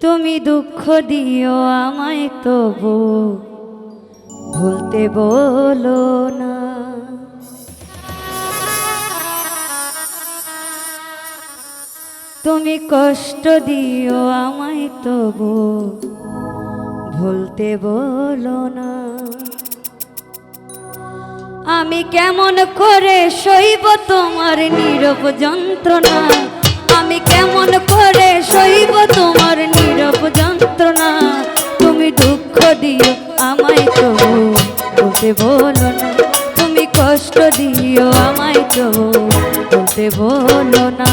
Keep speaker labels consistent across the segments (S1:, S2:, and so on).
S1: তুমি দুঃখ দিও আমায় তবু। ভুলতে বলো না। তুমি কষ্ট দিও আমায় তবু। ভুলতে বলো না। আমি কেমন করে সইব তোমার নীরব যন্ত্রণা? আমি কেমন করে সইব তোমার বলতে বলো না তুমি কষ্ট দিও আমায় তো বলতে বলো না।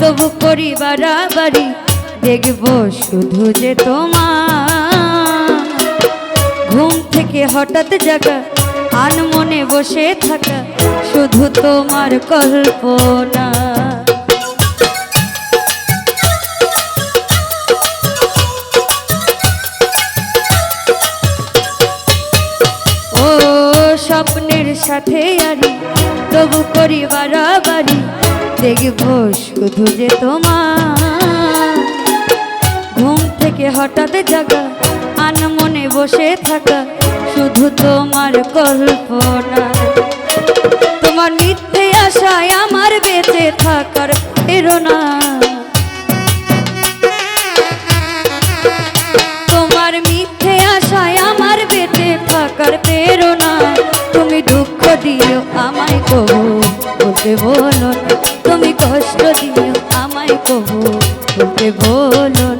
S1: তবু করি বাড়াবাড়ি দেখব শুধু যে তোমার। ঘুম থেকে হঠাৎ জাগা, আন মনে বসে থাকা, শুধু তোমার কল্পনা। ও স্বপ্নের সাথে আরি, তবু করি দেখব শুধু যে তোমার। ঘুম থেকে হঠাৎ জাগা, আন মনে বসে থাকা, শুধু তোমার কল্পনা। তোমার মিথ্যে আশায় আমার বেঁচে থাকার প্রেরণা। তোমার মিথ্যে আশায় আমার বেঁচে থাকার প্রেরণা। তুমি দুঃখ দিও আমায় কহু বলতে বলো। দিও আমায় কহু বলতে বলো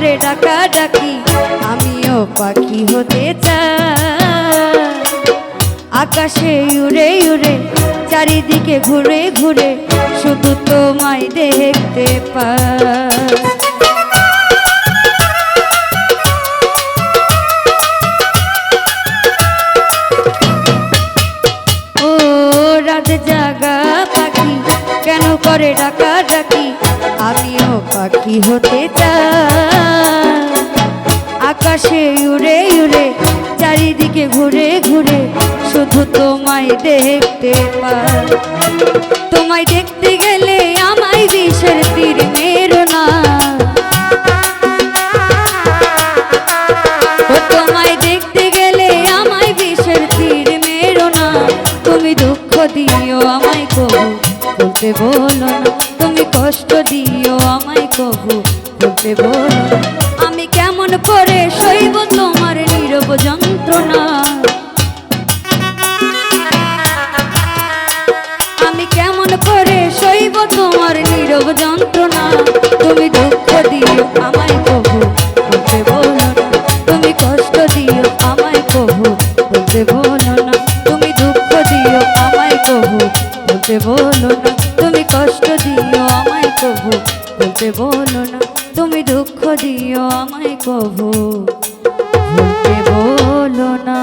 S1: করে ডাকা ডাকি, আমিও পাখি হতে চাই। আকাশে উড়ে উড়ে, চারিদিকে ঘুরে ঘুরে, শুধু তোমায় দেখতে পাই। রাত কেন করে ডাকা ডাকি? আমিও পাখি হতে চাই। আকাশে উড়ে উড়ে, চারিদিকে ঘুরে ঘুরে, শুধু তোমায় দেখতে পাই। তোমায় দেখতে গেলে আমায় বিষের তীর মেরো না। তোমায় দেখতে গেলে আমায় বিষের তীর মেরো না। তুমি দুঃখ দিও আমায় কহু বলতে বলো না, তুমি কষ্ট দিও, আমায় কহু বলতে বলো আমি কেমন করে সইব তোমার নীরব যন্ত্রণা? আমি কেমন করে সইব তোমার নীরব যন্ত্রণা? তুমি দুঃখ দিও, আমায় কহু বলতে বলো না। তুমি কষ্ট দিও, আমায় কহু বলতে বলো না। তুমি দুঃখ দিও, আমায় কহু বলতে বলো বলো না তুমি দুঃখ দিও আমায় কবু বলো না।